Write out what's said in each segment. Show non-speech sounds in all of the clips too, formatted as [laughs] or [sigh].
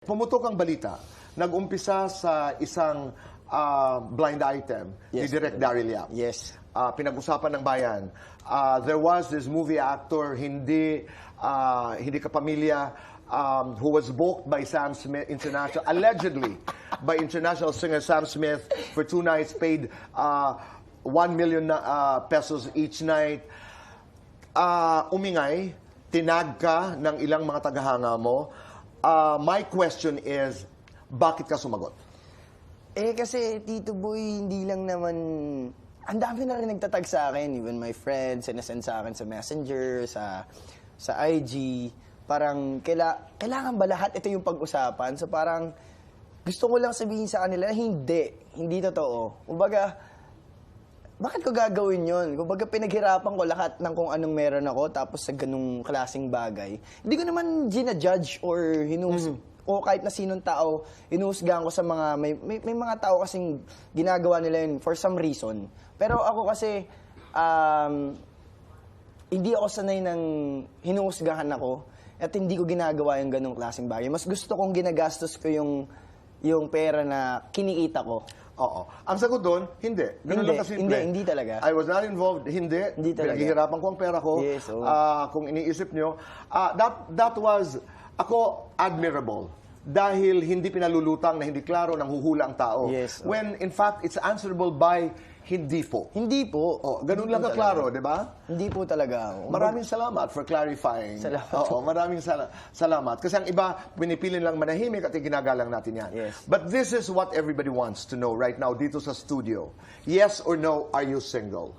Pumutok ang balita. Nag-umpisa sa isang ah, blind item ni Yes. Direk Daryl Yap. Yes. Ah, pinag-usapan ng bayan. Ah, there was this movie actor, hindi ah, hindi kapamilya, um, who was booked by Sam Smith International, allegedly by international singer Sam Smith for two nights, paid uh, 1 million ah, pesos each night. Ah, umingay, tinag ka ng ilang mga tagahanga mo. Ah, my question is, bakit ka sumagot? Eh kasi Tito Boy, hindi lang naman... Ang dami na rin nagtatag sa akin, even my friends, sinasend sa akin sa Messenger, sa sa IG. Parang, kaila, kailangan ba lahat ito yung pag-usapan? So parang, gusto ko lang sabihin sa kanila, hindi. Hindi totoo. Kumbaga, bakit ko gagawin yon? Kumbaga pinaghirapan ko lahat ng kung anong meron ako tapos sa ganung klaseng bagay. Hindi ko naman gina-judge or hinus o kahit na sinong tao hinuhusgahan ko sa mga may, may, may mga tao kasing ginagawa nila yun for some reason. Pero ako kasi um, hindi ako sanay ng hinuhusgahan ako at hindi ko ginagawa yung ganong klaseng bagay. Mas gusto kong ginagastos ko yung yung pera na kinikita ko. Oo. Ang sagot doon, hindi. Ganun Hindi, lang kasimple. hindi, hindi talaga. I was not involved. Hindi. Hindi talaga. Pinaghihirapan ko ang pera ko. Yes, oo. Ah, kung iniisip nyo. Ah, that, that was, ako, admirable. Dahil hindi pinalulutang na hindi klaro nang huhula ang tao. Yes, oo. When, in fact, it's answerable by hindi po. Hindi po. Oh, ganun Hindi lang kaklaro, di ba? Hindi po talaga ako. Maraming salamat for clarifying. Salamat. Oo, maraming sala- salamat. Kasi ang iba, pinipili lang manahimik at iginagalang natin yan. Yes. But this is what everybody wants to know right now dito sa studio. Yes or no, are you single?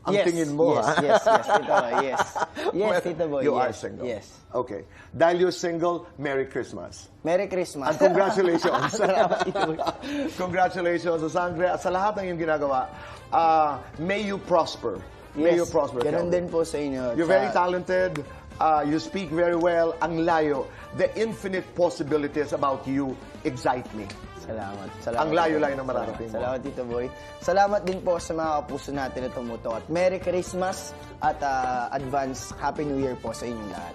Ang yes, tingin mo, yes, ha? Yes, yes, Tito Boy, yes. [laughs] Yes, Well, Tito Boy, You yes, are single. Yes. Okay. Dahil you're single, Merry Christmas. Merry Christmas. And congratulations. [laughs] Salamat, Tito Boy. [laughs] congratulations sa Sangre at sa lahat ng iyong ginagawa. Ah, may you prosper. May you Yes, prosper. Ganun din po sa inyo. You're Sa- very talented. Uh, you speak very well. Ang layo. The infinite possibilities about you excite me. Salamat. Salamat. Ang layo-layo ng mararating mo. Salamat, Tito Boy. Salamat din po sa mga kapuso natin na tumutok. At Merry Christmas at ah, advance Happy New Year po sa inyong lahat.